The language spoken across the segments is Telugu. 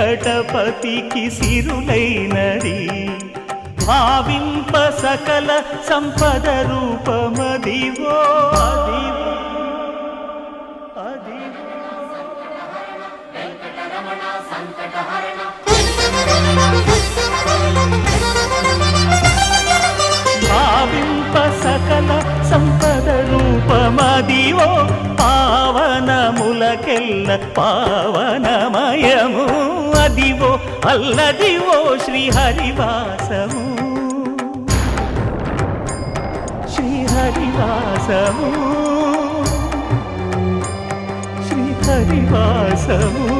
వెంకటపతికి సిరులైనది. భావింప సకల సంపద రూపమదివో. అదివో అదివో భావింప సకల సంపద రూపమదివో. పావనములకెల్ల పావనమయము. అల్లదివో అల్లదివో శ్రీహరివాసము. శ్రీహరివాసము. శ్రీహరివాసము.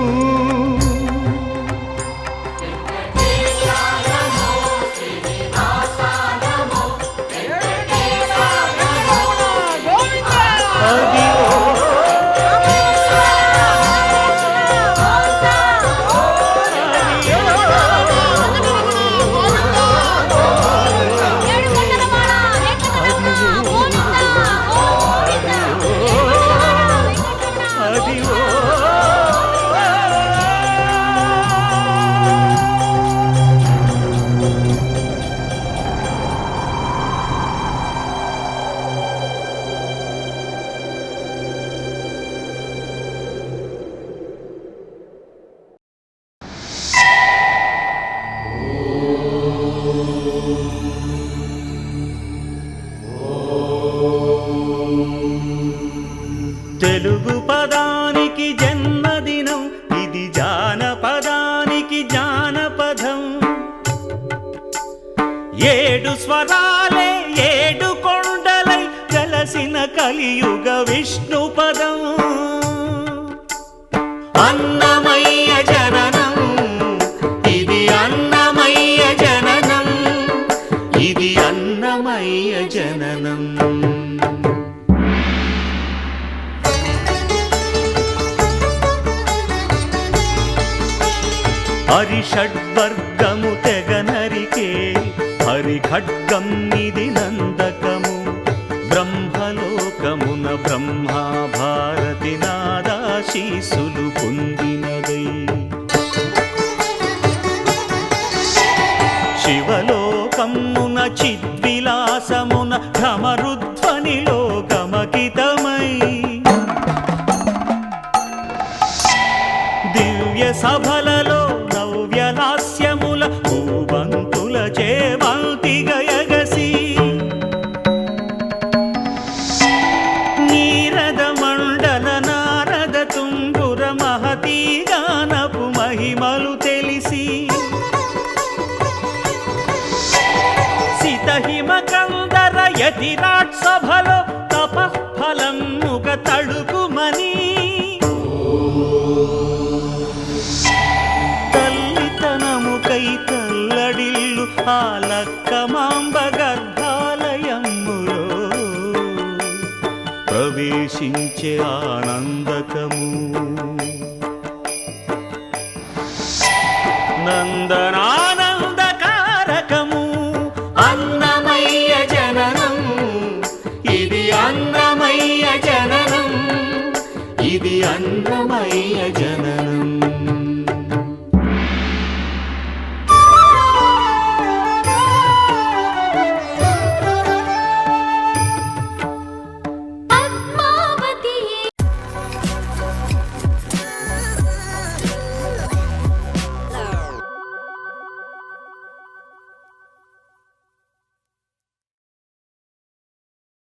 పదానికి జన్మదినం ఇది జానపదానికి జానపదం. ఏడు స్వరాలే ఏడు కొండలై కలసిన కలియుగ విష్ణు పదం. అన్నమయ్య జననం ఇది అన్నమయ్య జననం ఇది అన్నమయ్య జననం. హరిషడ్వర్గము తెగ నరికే హరి ఖడ్గం ఇది నందకము. బ్రహ్మలోకమున బ్రహ్మాభారతి నాదాశీసులు పొందినదై. శివలోకమున చిద్విలాసమున భ్రమరుధ్వనిలో గమకితమై దివ్య సభలలో కందర యతిరాట్ సభలో తపఫలముగ తడుకుమని తల్లితనముకై తల్లడిల్లు ఆ లక్కమాంబ గర్భాలయములో ప్రవేశించే ఆనందకము. నందనా అన్నమయ్య